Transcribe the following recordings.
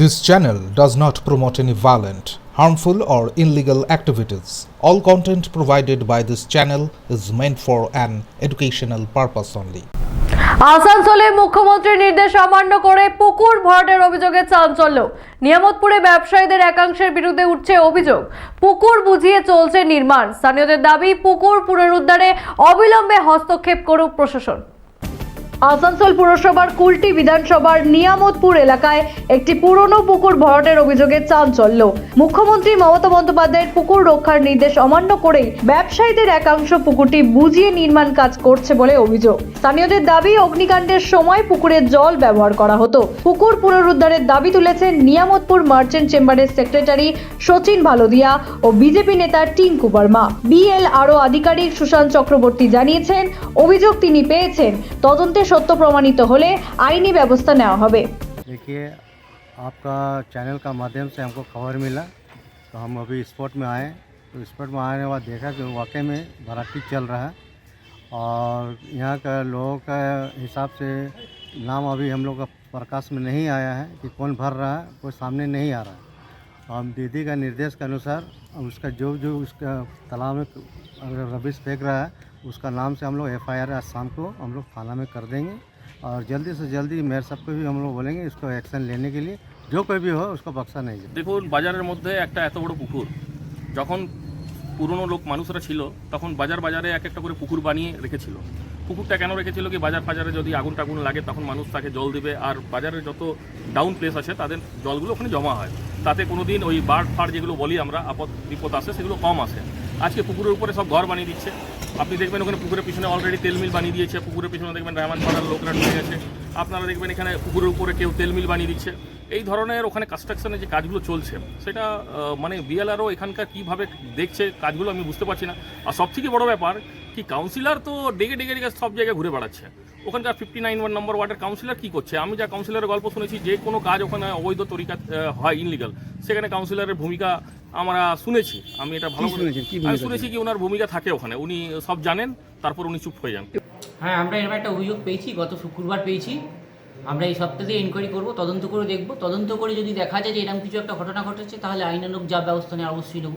This channel does not promote any violent, harmful, or illegal activities. All content provided by this channel is meant for an educational purpose only. আসানসোলে মুখ্যমন্ত্রীর নির্দেশ অমান্য করে পুকুর ভরাটের অভিযোগে চাঞ্চল্য নিয়ামতপুরে ব্যবসায়ীদের একাংশের বিরুদ্ধে উঠছে অভিযোগ পুকুর বুঝিয়ে চলছে নির্মাণ স্থানীয়দের দাবি পুকুর পুনরুদ্ধারে অবিলম্বে হস্তক্ষেপ করুক প্রশাসন আসানসোল পুরসভার কুলটি বিধানসভার নিয়ামতপুর এলাকায় একটি পুরনো পুকুর ভরাটের অভিযোগে চাঞ্চল্য। মুখ্যমন্ত্রী মমতা বন্দ্যোপাধ্যায়ের পুকুর রক্ষার নির্দেশ অমান্য করেই ব্যবসায়ীদের একাংশ পুকুরটি বুঝিয়ে নির্মাণ কাজ করছে বলে অভিযোগ। স্থানীয়দের দাবি, অগ্নিকাণ্ডের সময় পুকুরের জল ব্যবহার করা হতো। পুকুর পুনরুদ্ধারের দাবি তুলেছেন নিয়ামতপুর মার্চেন্ট চেম্বারের সেক্রেটারি সচিন ভালোদিয়া ও বিজেপি নেতা টিঙ্কু বর্মা। বিএল আরও আধিকারিক সুশান্ত চক্রবর্তী জানিয়েছেন, অভিযোগ তিনি পেয়েছেন। তদন্তে সত্য প্রমাণিত হলে আইনি ব্যবস্থা নেওয়া হবে देखिए आपका चैनल का माध्यम से हमको खबर मिला तो हम अभी स्पॉट में आए तो स्पॉट में आने के बाद देखा कि वाकई में भराटी चल रहा है और यहाँ का लोगों का हिसाब से नाम अभी हम लोग का प्रकाश में नहीं आया है कि कौन भर रहा है कोई सामने नहीं आ रहा है तो हम दीदी का निर्देश के अनुसार उसका जो जो उसका तालाब में अगर रबिश फेंक रहा है उसका नाम से हम लोग एफ आई आर आज शाम को हम लोग थाना में कर देंगे और जल्दी से जल्दी मेयर साहब को भी हम लोग बोलेंगे इसको एक्शन लेने के लिए जो कोई भी हो उसको बख्शा नहीं जाए দেখুন বাজারের মধ্যে একটা এত বড় পুকুর যখন পুরনো লোক মানুষরা ছিল তখন বাজার বাজারে এক একটা করে পুকুর বানিয়ে রেখেছিল পুকুরটা কেন রেখেছিল কি বাজার ফাজারে যদি আগুন টাগুন লাগে তখন মানুষ তাকে জল দেবে আর বাজারের যত ডাউন প্লেস আছে তাদের জলগুলো ওখানে জমা হয় তাতে কোনো দিন ওই বার্ড ফাড় যেগুলো বলি আমরা আপদ বিপদ আসে সেগুলো কম আসে আজকে পুকুরের উপরে সব ঘর বানিয়ে দিচ্ছে। আপনি দেখবেন ওখানে পুকুরের পিছনে অলরেডি তেল মিল বানিয়ে দিয়েছে। পুকুরের পিছনে দেখবেন রায়মান পাড়ার লোকরা ঢুকে গেছে। আপনারা দেখবেন এখানে পুকুরের উপরে কেউ তেল মিল বানিয়ে দিচ্ছে। এই ধরনের ওখানে কনস্ট্রাকশনের যে কাজগুলো চলছে, সেটা মানে বিএলআরও এখানকার কীভাবে দেখছে কাজগুলো আমি বুঝতে পারছি না। আর সবথেকে বড় ব্যাপার কি কাউন্সিলর তো ডেকে ডেকে ডেকে সব জায়গায় ঘুরে বেড়াচ্ছে। ওখানকার ফিফটি নাইন ওয়ান নম্বর ওয়ার্ডের কাউন্সিলর কী করছে? আমি যা কাউন্সিলরের গল্প শুনেছি, যে কোনো কাজ ওখানে অবৈধ তরিকা হয় ইনলিগাল সেখানে কাউন্সিলরের ভূমিকা আমরা শুনেছি আমি এটা ভালো আমি শুনেছি কি ওনার ভূমিকা থাকে ওখানে উনি সব জানেন তারপর উনি চুপ হয়ে যান। হ্যাঁ আমরা এরকম একটা অভিযোগ পেয়েছি গত শুক্রবার পেয়েছি। আমরা এই সপ্তাহে এনকোয়ারি করব তদন্ত করে দেখব। তদন্ত করে যদি দেখা যায় যে এরকম কিছু একটা ঘটনা ঘটেছে তাহলে আইনানুগ যা ব্যবস্থা নেওয়া অবশ্যই নেব।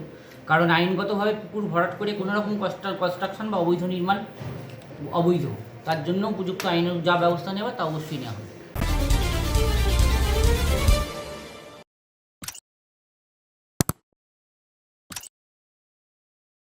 কারণ আইনগতভাবে পুকুর ভরাট করে কোনো রকম কনস্ট্রাকশন বা অবৈধ নির্মাণ অবৈধ। তার জন্য উপযুক্ত আইনানুগ যা ব্যবস্থা নেওয়া তা অবশ্যই নেওয়া হবে।